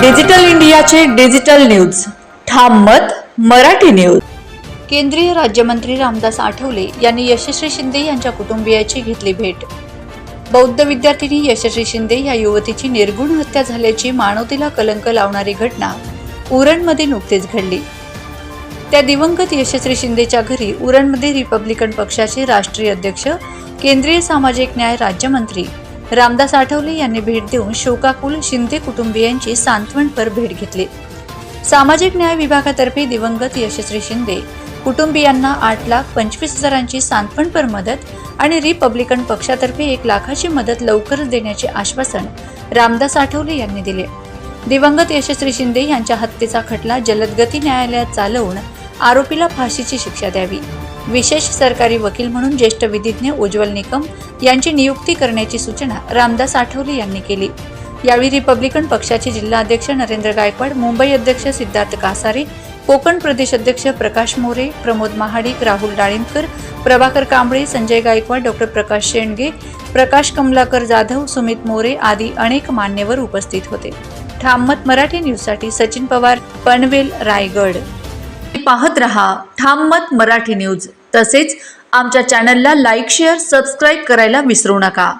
Digital इंडियाचे digital news. ठाम मत मराठी न्यूज. केंद्रीय राज्यमंत्री रामदास आठवले यांनी यशस्वी शिंदे यांच्या कुटुंबियाची घेतली भेट. बौद्ध विद्यार्थिनी यशस्वी शिंदे या युवतीची निर्गुण हत्या झाल्याची मानवतेला कलंक लावणारी घटना उरणमध्ये नुकतीच घडली. त्या दिवंगत यशस्वी शिंदेच्या घरी उरणमध्ये रिपब्लिकन पक्षाचे राष्ट्रीय अध्यक्ष केंद्रीय सामाजिक न्याय राज्यमंत्री रामदास आठवले यांनी भेट देऊन शोकाकुल शिंदे कुटुंबियांची सांत्वनपर भेट घेतली. सामाजिक न्याय विभागातर्फे दिवंगत यशस्वी शिंदे कुटुंबियांना आठ लाख पंचवीस हजारांची सांत्वनपर मदत आणि रिपब्लिकन पक्षातर्फे एक लाखाची मदत लवकरच देण्याचे आश्वासन रामदास आठवले यांनी दिले. दिवंगत यशस्वी शिंदे यांच्या हत्येचा खटला जलदगती न्यायालयात चालवून आरोपीला फाशीची शिक्षा द्यावी. विशेष सरकारी वकील म्हणून ज्येष्ठ विधिज्ञ उज्ज्वल निकम यांची नियुक्ती करण्याची सूचना रामदास आठवले यांनी केली. यावेळी रिपब्लिकन पक्षाचे जिल्हाध्यक्ष नरेंद्र गायकवाड मुंबई अध्यक्ष सिद्धार्थ कासारे कोकण प्रदेश अध्यक्ष प्रकाश मोरे प्रमोद महाडिक राहुल डाळिंबकर प्रभाकर कांबळे संजय गायकवाड डॉक्टर प्रकाश शेंडगे प्रकाश कमलाकर जाधव सुमित मोरे आदी अनेक मान्यवर उपस्थित होते. ठाममत मराठी न्यूजसाठी सचिन पवार पनवेल रायगड. पाहत रहा ठाम मत मराठी न्यूज. तसेच आमच्या चॅनलला लाईक शेअर सबस्क्राईब करायला विसरू नका.